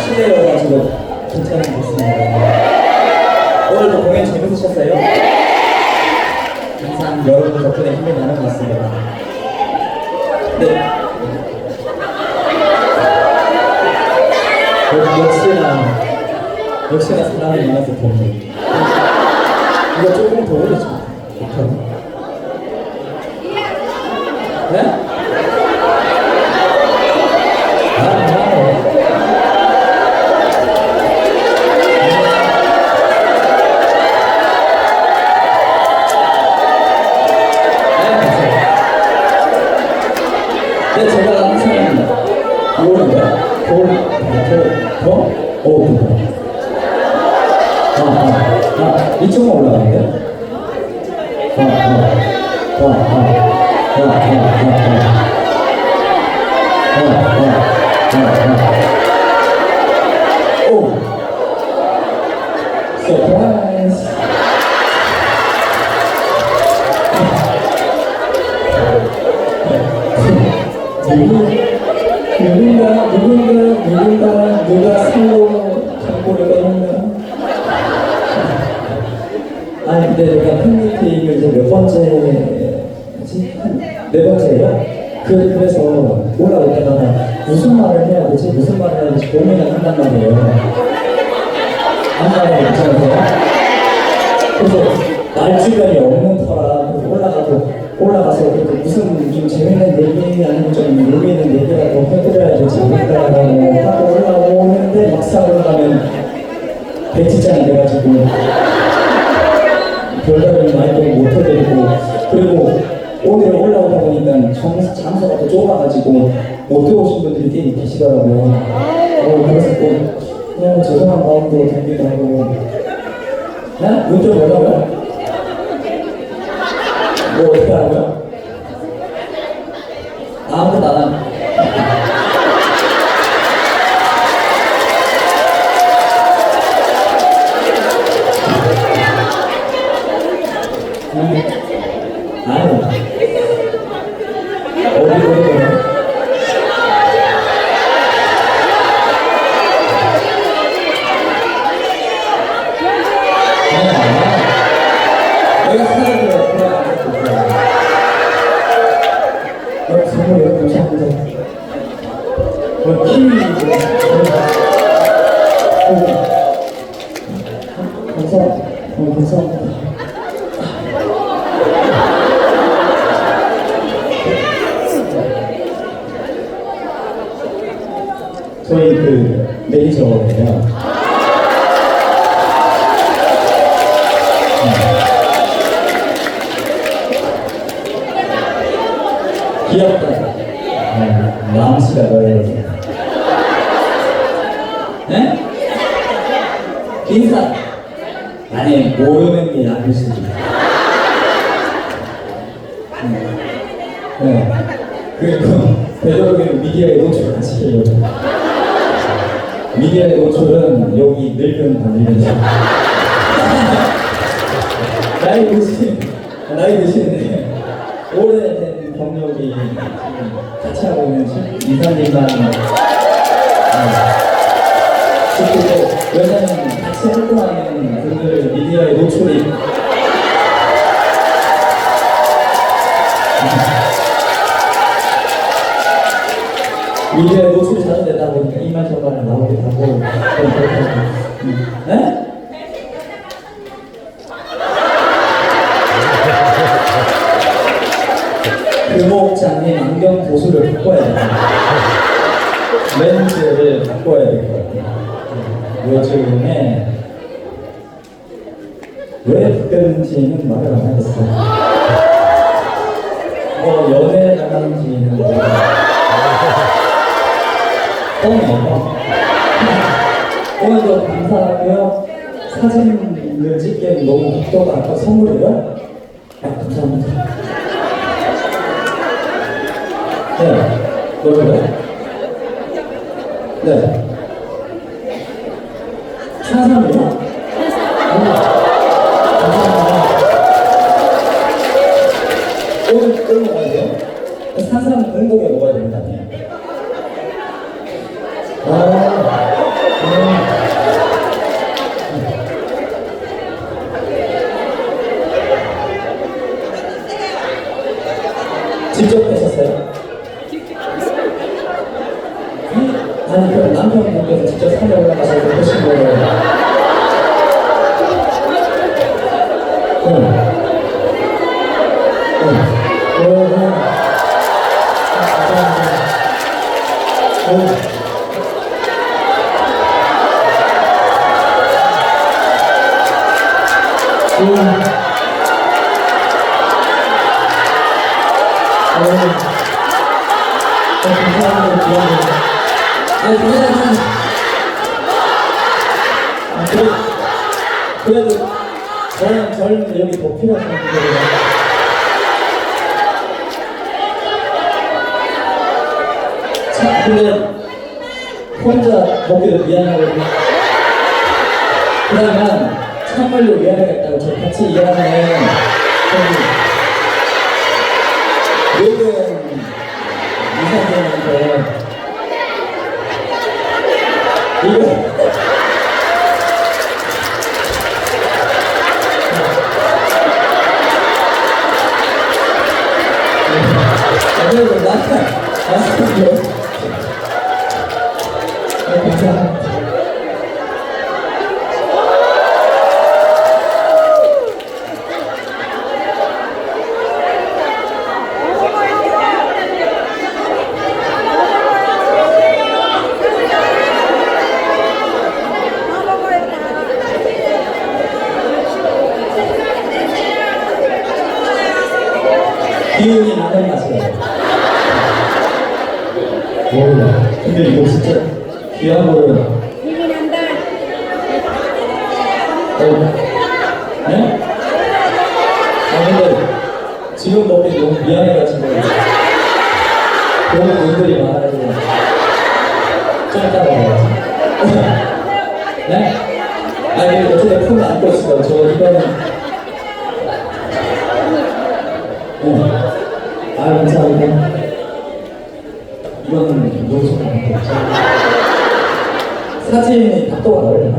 실내여가지고 괜찮은 것 같습니다. 오늘도 공연 재밌으셨어요? 항상 여러분 덕분에 힘이 나는 것 같습니다. 네. 역- 역시나 역시나 사람이 많아서 도움이 이거 조금 더 올려줘 못하나? 네? 올라올 때마다 무슨 말을 해야 되지? 무슨 말을 해야 되지? 고민을 한단 말이에요. 한 말에 괜찮으세요? 그래서 말주변이 없는 터라 올라가고 올라가서 그래도 무슨 좀 재밌는 얘기 아니면 좀 의미 있는 얘기라도 해드려야 되지 않을까라고 하고 올라오는데 막상 올라가면 배치장이 돼가지고 별다른 말도 못 해드리고 그리고 오늘 올라오다 보니까 정, 장소가 또 좁아가지고 못 들어오신 분들이 꽤 계시더라고요 어, 그래서 또 그냥 죄송한 마음도 들기도 하고 네? 문좀 뭐라고요? 뭐 어떻게 하라고요? 아무것도 안 함. 음. 저희 그 매니저예요. 귀엽다. 아, 마음씨가 너의. 네? 인사. 아니, 모르는 게 아닐 수도 있어. 네. 그리고 되도록이면 미디어에 노출 같이 해요. 미디어의 노출은 여기 늙은 분들이죠. 나이 드신, 나이 드시는데 오래된 경력이 같이 하고 있는 시- 이사님만 그리고 왜냐면 같이 활동하는 분들 미디어의 노출이 미디어에 노출이 자주 되다 보니까 이말 저말 나오기도 하고. 네? 금옥장님 안경 보수를 바꿔야 돼요. 렌즈를 바꿔야 될 것 같아요. 요즘에 왜 바뀌었는지는 말을 안 하겠어요. 뭐 연애 나가는지는 모르겠 뻥이에요. 오늘도 감사하고요. 사진을 찍기엔 너무 각도가 아까 선물이에요? 아, 감사합니다. 네. 뭐라고요? 네. 찬삼이요? 어, 감사합니다. 미안해요. 아니, 감사합니다. 아, 그래, 그래도 저는 저는 여기 더 필요한 분들이에요. 자, 근데 혼자 먹기도 미안하고 그러면 참말로 미안하겠다고 저 같이 일하는 좀 늙은 이사님한테 이거 근데 이거 진짜 귀한 거를. 힘이 난다. 어, 네? 아, 근데 지금 먹기 너무 미안해가지고. 그런 분들이 많아가지고. 좀 이따 먹어야지. 네? 아니, 어떻게 품을 안고 있어요. 저 이거는. 네. 아, 감사합니다. 이거는 너무 좋아요. 사진이 각도가 나올려나?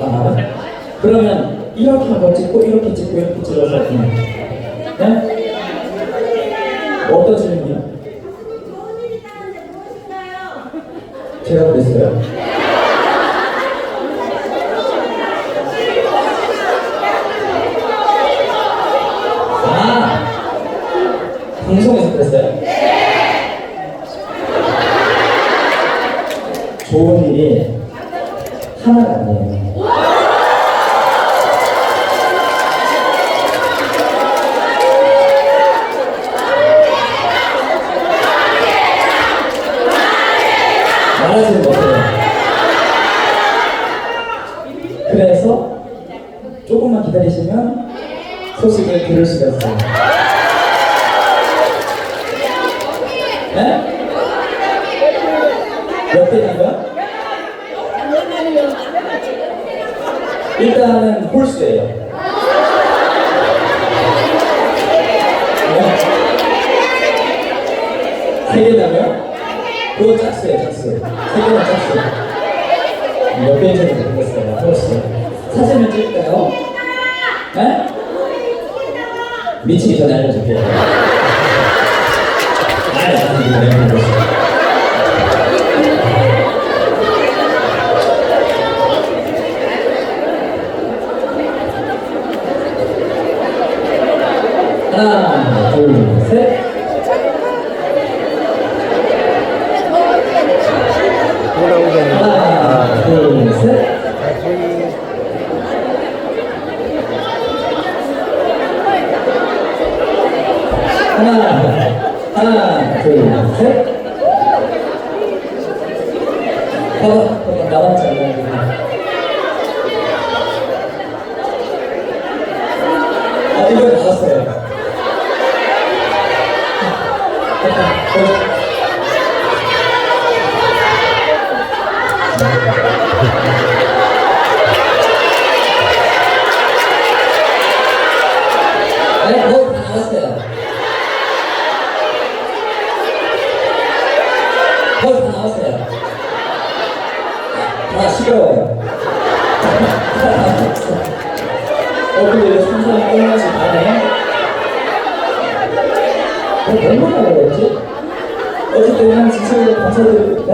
아, 알아? 그러면 이렇게 한번 찍고 이렇게 찍고 이렇게 찍어서 그냥 네? 어떤 질문이요? 제가 그랬어요? 아 방송에서 그랬어요? 좋은 일이 하나가 아니에요. 말하지 못해요. 그래서 조금만 기다리시면 소식을 들을 수가 있어요. 네? 몇 대인가? 일단은 홀수예요. 네? 세 개다면? 그거 짝수예요, 짝수. 세 개는 짝수. 몇 개인지 모르겠어요. 홀수. 사진을 찍을까요? 네? 미치기 전에 알려줄게요. 아, 내가 보고 있어. 하나, 잘 아, 이거 나왔어요. 네, 뭐다 나왔어요. 뭐다 나왔어요. 다 시끄러워요. 어, 근데 이거 상상이 끝나지 않네. 어, 얼마나 걸렸지? 어쨌든 한 지체로 감사드립니다.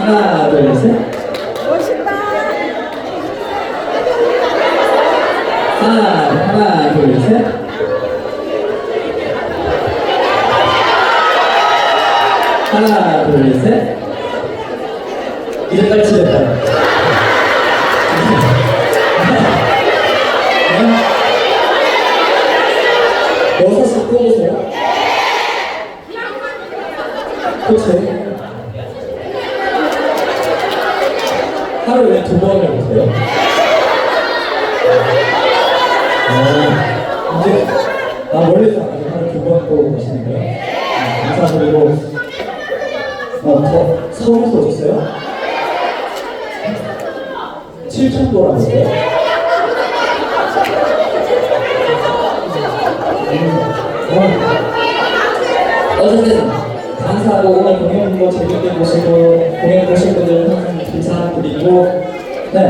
하나, 둘, 셋. 멋있다. 하나, 7천도라고 해요? 어, 어쨌든 감사하고 오늘 공연도 재밌게 보시고 공연 보신 분들 항상 감사드리고 네.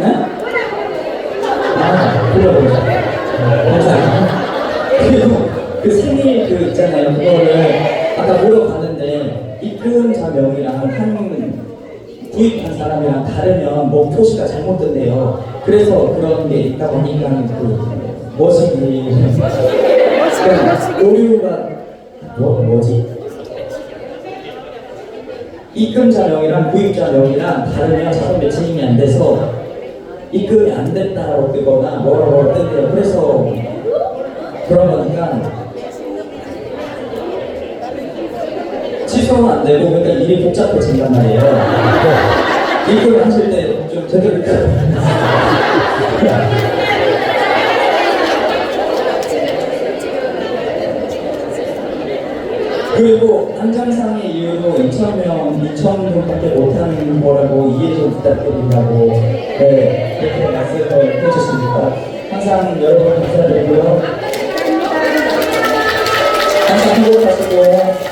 네? 아. 감사합니다. 그리고 그 생일 그 있잖아요. 그거를 아까 물어봤는데 입금자명이랑 한 구입한 사람이랑 다르면 뭐 표시가 잘못된대요. 그래서 그런 게 있다고 하니까 그 머시기 그러니까 오류가 뭐 뭐지? 입금자 명이랑 구입자 명이랑 다르면 자동 매칭이 안 돼서 입금이 안 됐다고 뜨거나 뭐라 뭐라 뜨대요. 그래서 그런 거니까 취소는 안 되고 그러니까 일이 복잡해진단 말이에요. 입금을 하실 때 좀 제대로 그리고 안장상의 이유로 2,000명, 2,000분밖에 못하는 거라고 이해 좀 부탁드린다고 네, 그렇게 말씀을 해주십니다. 항상 여러분 감사드리고요. 항상 행복하시고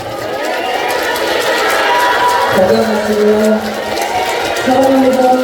건강하시고 사랑합니다.